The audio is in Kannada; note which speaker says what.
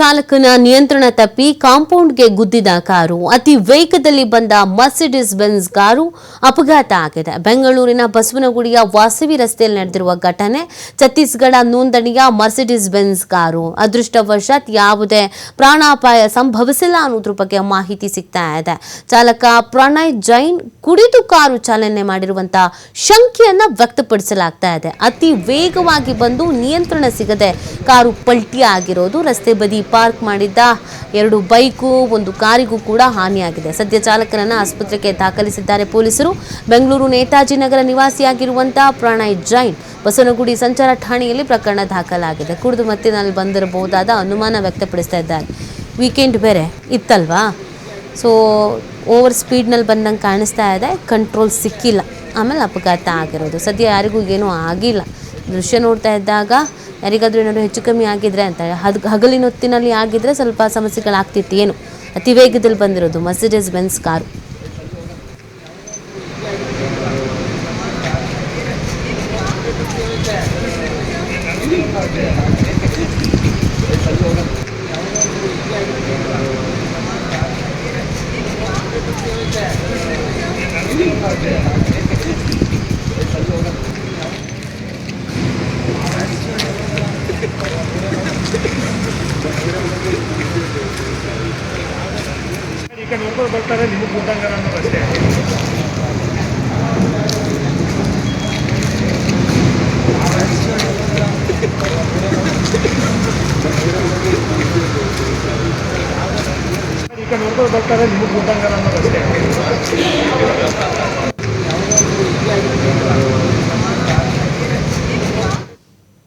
Speaker 1: ಚಾಲಕನ ನಿಯಂತ್ರಣ ತಪ್ಪಿ ಕಾಂಪೌಂಡ್ಗೆ ಗುದ್ದಿದ ಕಾರು. ಅತಿ ವೇಗದಲ್ಲಿ ಬಂದ ಮರ್ಸಿಡಿಸ್ ಬೆನ್ಸ್ ಕಾರು ಅಪಘಾತ ಆಗಿದೆ. ಬೆಂಗಳೂರಿನ ಬಸವನಗುಡಿಯ ವಾಸವಿ ರಸ್ತೆಯಲ್ಲಿ ನಡೆದಿರುವ ಘಟನೆ ಛತ್ತೀಸ್ಗಢ ನೋಂದಣಿಯ ಮರ್ಸಿಡಿಸ್ ಬೆನ್ಸ್ ಕಾರು. ಅದೃಷ್ಟವಶಾತ್ ಯಾವುದೇ ಪ್ರಾಣಾಪಾಯ ಸಂಭವಿಸಿಲ್ಲ ಅನ್ನೋದ್ರ ಬಗ್ಗೆ ಮಾಹಿತಿ ಸಿಗ್ತಾ ಇದೆ. ಚಾಲಕ ಪ್ರಣಯ್ ಜೈನ್ ಕುಡಿದು ಕಾರು ಚಾಲನೆ ಮಾಡಿರುವಂತಹ ಶಂಕೆಯನ್ನ ವ್ಯಕ್ತಪಡಿಸಲಾಗ್ತಾ ಇದೆ. ಅತಿ ವೇಗವಾಗಿ ಬಂದು ನಿಯಂತ್ರಣ ಸಿಗದೆ ಕಾರು ಪಲ್ಟಿ ಆಗಿರೋದು ರಸ್ತೆ ಬದಿ ಪಾರ್ಕ್ ಮಾಡಿದ್ದ ಎರಡು ಬೈಕು, ಒಂದು ಕಾರಿಗೂ ಕೂಡ ಹಾನಿಯಾಗಿದೆ. ಸದ್ಯ ಚಾಲಕರನ್ನು ಆಸ್ಪತ್ರೆಗೆ ದಾಖಲಿಸಿದ್ದಾರೆ ಪೊಲೀಸರು. ಬೆಂಗಳೂರು ನೇತಾಜಿ ನಗರ ನಿವಾಸಿಯಾಗಿರುವಂತಹ ಪ್ರಣಯ್ ಜೈನ್ ಬಸವನಗುಡಿ ಸಂಚಾರ ಠಾಣೆಯಲ್ಲಿ ಪ್ರಕರಣ ದಾಖಲಾಗಿದೆ. ಕುಡಿದು ಮತ್ತೆ ನಾನು ಬಂದಿರಬಹುದಾದ ಅನುಮಾನ ವ್ಯಕ್ತಪಡಿಸ್ತಾ ಇದ್ದಾರೆ. ವೀಕೆಂಡ್ ಬೇರೆ ಇತ್ತಲ್ವಾ? ಸೊ ಓವರ್ ಸ್ಪೀಡ್ನಲ್ಲಿ ಬಂದಂಗೆ ಕಾಣಿಸ್ತಾ ಇದೆ. ಕಂಟ್ರೋಲ್ ಸಿಕ್ಕಿಲ್ಲ. ಆಮೇಲೆ ಅಪಘಾತ ಆಗಿರೋದು. ಸದ್ಯ ಯಾರಿಗೂ ಏನೂ ಆಗಿಲ್ಲ. ದೃಶ್ಯ ನೋಡ್ತಾ ಇದ್ದಾಗ ಯಾರಿಗಾದ್ರೂ ಏನಾದರೂ ಹೆಚ್ಚು ಕಮ್ಮಿ ಆಗಿದ್ರೆ ಅಂತ ಹದ್ ಹಗಲಿನ ಹೊತ್ತಿನಲ್ಲಿ ಆಗಿದ್ರೆ ಸ್ವಲ್ಪ ಸಮಸ್ಯೆಗಳಾಗ್ತಿತ್ತು. ಏನು? ಅತಿ ವೇಗದಲ್ಲಿ ಬಂದಿರೋದು ಮರ್ಸಿಡೀಸ್ ಬೆನ್ಸ್ ಕಾರು.
Speaker 2: ಈ ಕಡೆ ನೋಡ್ಕೊಂಡು ಬರ್ತಾರೆ, ನಿಮಗೆ ಗೊತ್ತಾಗಲ್ಲ ಅನ್ನೋದು ಅಷ್ಟೇ ಈ ಕಡೆ ನೋಡ್ಕೊಂಡು ಬರ್ತಾರೆ, ನಿಮಗೆ ಗೊತ್ತಾಗಲ್ಲ ಅನ್ನೋದು ಅಷ್ಟೇ